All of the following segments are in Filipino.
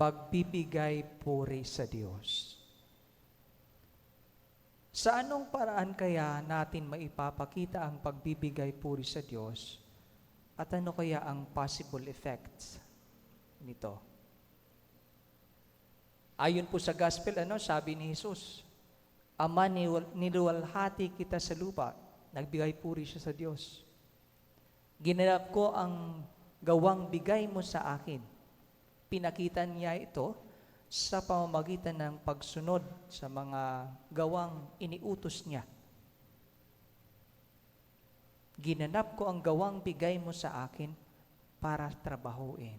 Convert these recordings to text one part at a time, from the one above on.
pagbibigay puri sa Diyos. Sa anong paraan kaya natin maipapakita ang pagbibigay puri sa Diyos at ano kaya ang possible effects nito? Ayon po sa gospel, ano, sabi ni Jesus, Ama, niluwalhati kita sa lupa, nagbigay puri siya sa Diyos. Ginanap ko ang gawang bigay mo sa akin. Pinakita niya ito sa pamamagitan ng pagsunod sa mga gawang iniutos niya. Ginanap ko ang gawang bigay mo sa akin para trabahuin.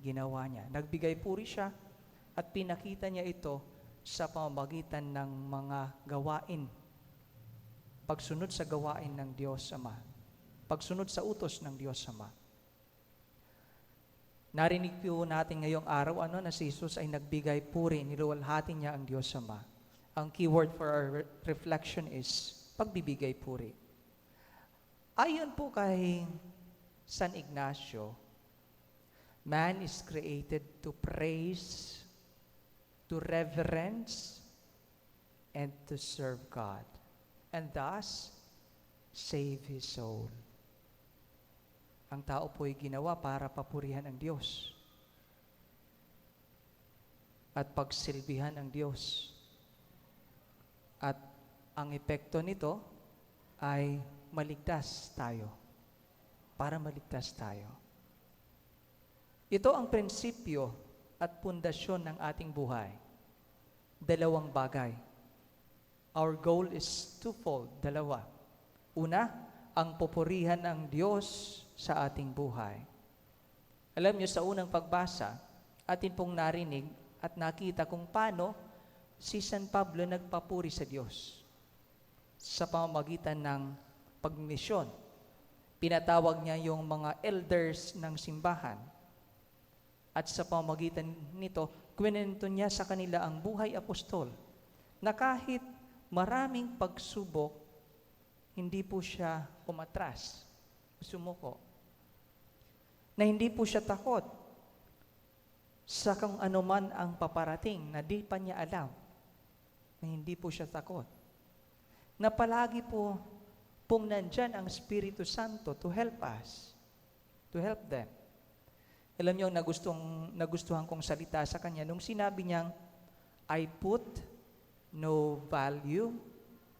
Ginawa niya. Nagbigay puri siya at pinakita niya ito sa pamamagitan ng mga gawain. Pagsunod sa gawain ng Diyos Ama. Pagsunod sa utos ng Diyos Ama. Narinig po natin ngayong araw ano na si Jesus ay nagbigay puri, niluwalhati niya ang Diyos Ama. Ang keyword for our re- reflection is pagbibigay puri. Ayon po kay San Ignacio, man is created to praise, to reverence, and to serve God, and thus save his soul. Ang tao po ay ginawa para papurihan ang Diyos at pagsilbihan ang Diyos. At ang epekto nito ay maligtas tayo. Para maligtas tayo. Ito ang prinsipyo at pundasyon ng ating buhay. Dalawang bagay. Our goal is twofold, dalawa. Una, ang pupurihan ng Diyos sa ating buhay. Alam niyo, sa unang pagbasa, atin pong narinig at nakita kung paano si San Pablo nagpapuri sa Diyos sa pamamagitan ng pagmisyon. Pinatawag niya yung mga elders ng simbahan at sa pamamagitan nito, kwento niya sa kanila ang buhay apostol na kahit maraming pagsubok, hindi po siya umatras, sumuko. Na hindi po siya takot sa kung anuman ang paparating na di pa niya alam. Na hindi po siya takot. Na palagi po pong nandyan ang Espiritu Santo to help us, to help them. Alam niyo, nagustuhan, nagustuhan kong salita sa kanya nung sinabi niyang, I put no value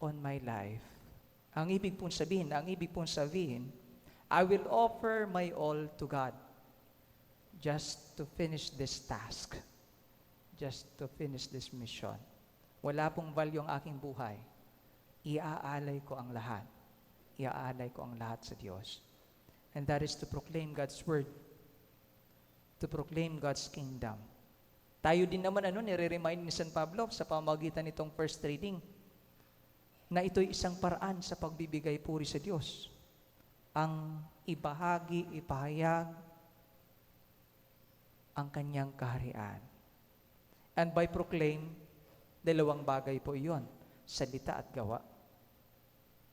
on my life. Ang ibig pong sabihin, ang ibig pong sabihin, I will offer my all to God just to finish this task, just to finish this mission. Wala pong value ang aking buhay. Iaalay ko ang lahat. Iaalay ko ang lahat sa Diyos. And that is to proclaim God's word to proclaim God's kingdom. Tayo din naman ano, nire-remind ni San Pablo sa pamagitan nitong first reading na ito'y isang paraan sa pagbibigay puri sa Diyos. Ang ibahagi, ipahayag ang kanyang kaharian. And by proclaim, dalawang bagay po iyon. Salita at gawa.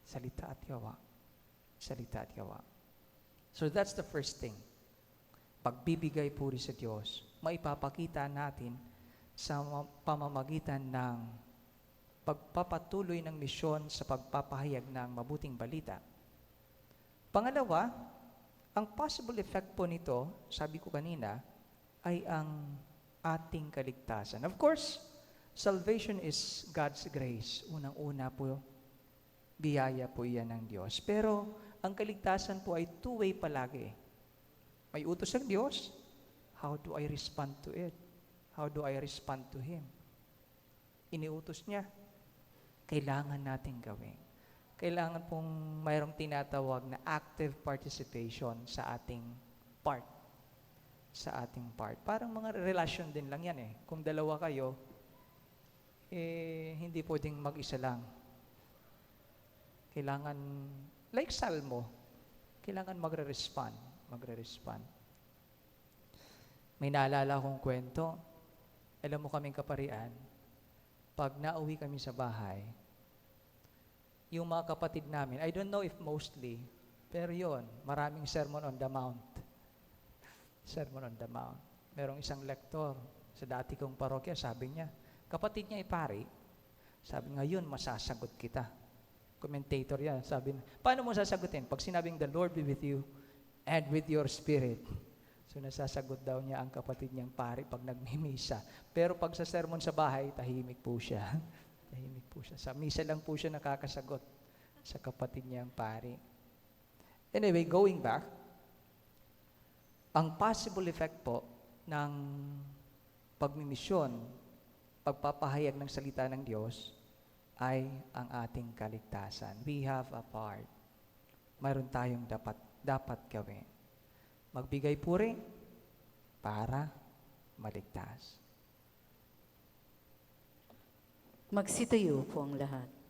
Salita at gawa. Salita at gawa. So that's the first thing pagbibigay puri sa Diyos, maipapakita natin sa ma- pamamagitan ng pagpapatuloy ng misyon sa pagpapahayag ng mabuting balita. Pangalawa, ang possible effect po nito, sabi ko kanina, ay ang ating kaligtasan. Of course, salvation is God's grace. Unang-una po, biyaya po iyan ng Diyos. Pero ang kaligtasan po ay two-way palagi. May utos ng Diyos. How do I respond to it? How do I respond to Him? Iniutos niya. Kailangan natin gawin. Kailangan pong mayroong tinatawag na active participation sa ating part. Sa ating part. Parang mga relasyon din lang yan eh. Kung dalawa kayo, eh, hindi pwedeng mag-isa lang. Kailangan, like salmo, kailangan magre-respond magre-respond. May naalala akong kwento. Alam mo kaming kaparian, pag nauwi kami sa bahay, yung mga kapatid namin, I don't know if mostly, pero yon maraming sermon on the mount. Sermon on the mount. merong isang lektor sa dati kong parokya, sabi niya, kapatid niya ay pari, sabi ngayon masasagot kita. Commentator yan, sabi niya, paano mo sasagutin? Pag sinabing the Lord be with you and with your spirit. So nasasagot daw niya ang kapatid niyang pari pag nagmimisa. Pero pag sa sermon sa bahay, tahimik po siya. po siya. Sa misa lang po siya nakakasagot sa kapatid niyang pari. Anyway, going back, ang possible effect po ng pagmimisyon, pagpapahayag ng salita ng Diyos, ay ang ating kaligtasan. We have a part. Mayroon tayong dapat, dapat gawin. Magbigay puri para maligtas. Magsitayo po ang lahat.